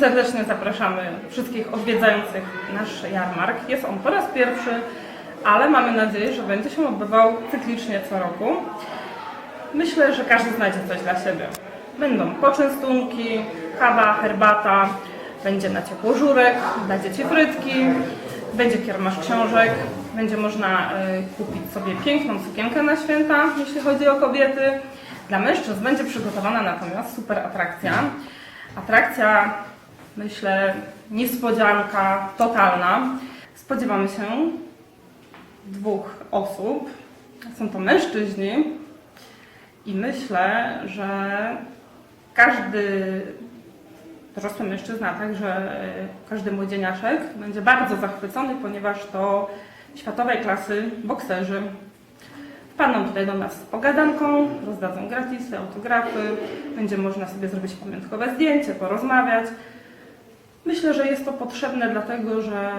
serdecznie zapraszamy wszystkich odwiedzających nasz jarmark. Jest on po raz pierwszy, ale mamy nadzieję, że będzie się odbywał cyklicznie co roku. Myślę, że każdy znajdzie coś dla siebie. Będą poczęstunki, kawa, herbata, będzie na ciepło żurek, dla dzieci frytki, będzie kiermasz książek, będzie można y, kupić sobie piękną sukienkę na święta, jeśli chodzi o kobiety. Dla mężczyzn będzie przygotowana natomiast super atrakcja. Atrakcja, myślę, niespodzianka totalna. Spodziewamy się dwóch osób. Są to mężczyźni, i myślę, że każdy dorosły mężczyzna, także y, każdy młodzieniaszek będzie bardzo zachwycony, ponieważ to światowej klasy bokserzy. Wpadną tutaj do nas z pogadanką, rozdadzą gratisy, autografy, będzie można sobie zrobić pamiątkowe zdjęcie, porozmawiać. Myślę, że jest to potrzebne dlatego, że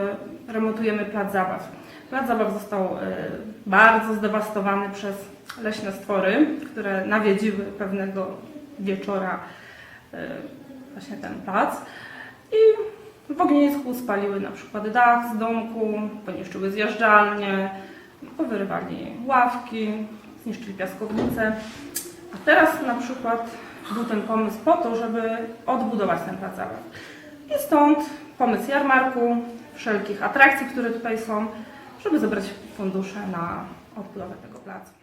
remontujemy plac zabaw. Plac zabaw został e, bardzo zdewastowany przez leśne stwory, które nawiedziły pewnego wieczora e, właśnie ten plac i w ognisku spaliły na przykład dach z domku, poniszczyły zjeżdżalnie, powyrywali ławki, zniszczyli piaskownicę. A teraz na przykład był ten pomysł po to, żeby odbudować ten plac zabaw. I stąd pomysł jarmarku, wszelkich atrakcji, które tutaj są, żeby zebrać fundusze na odbudowę tego placu.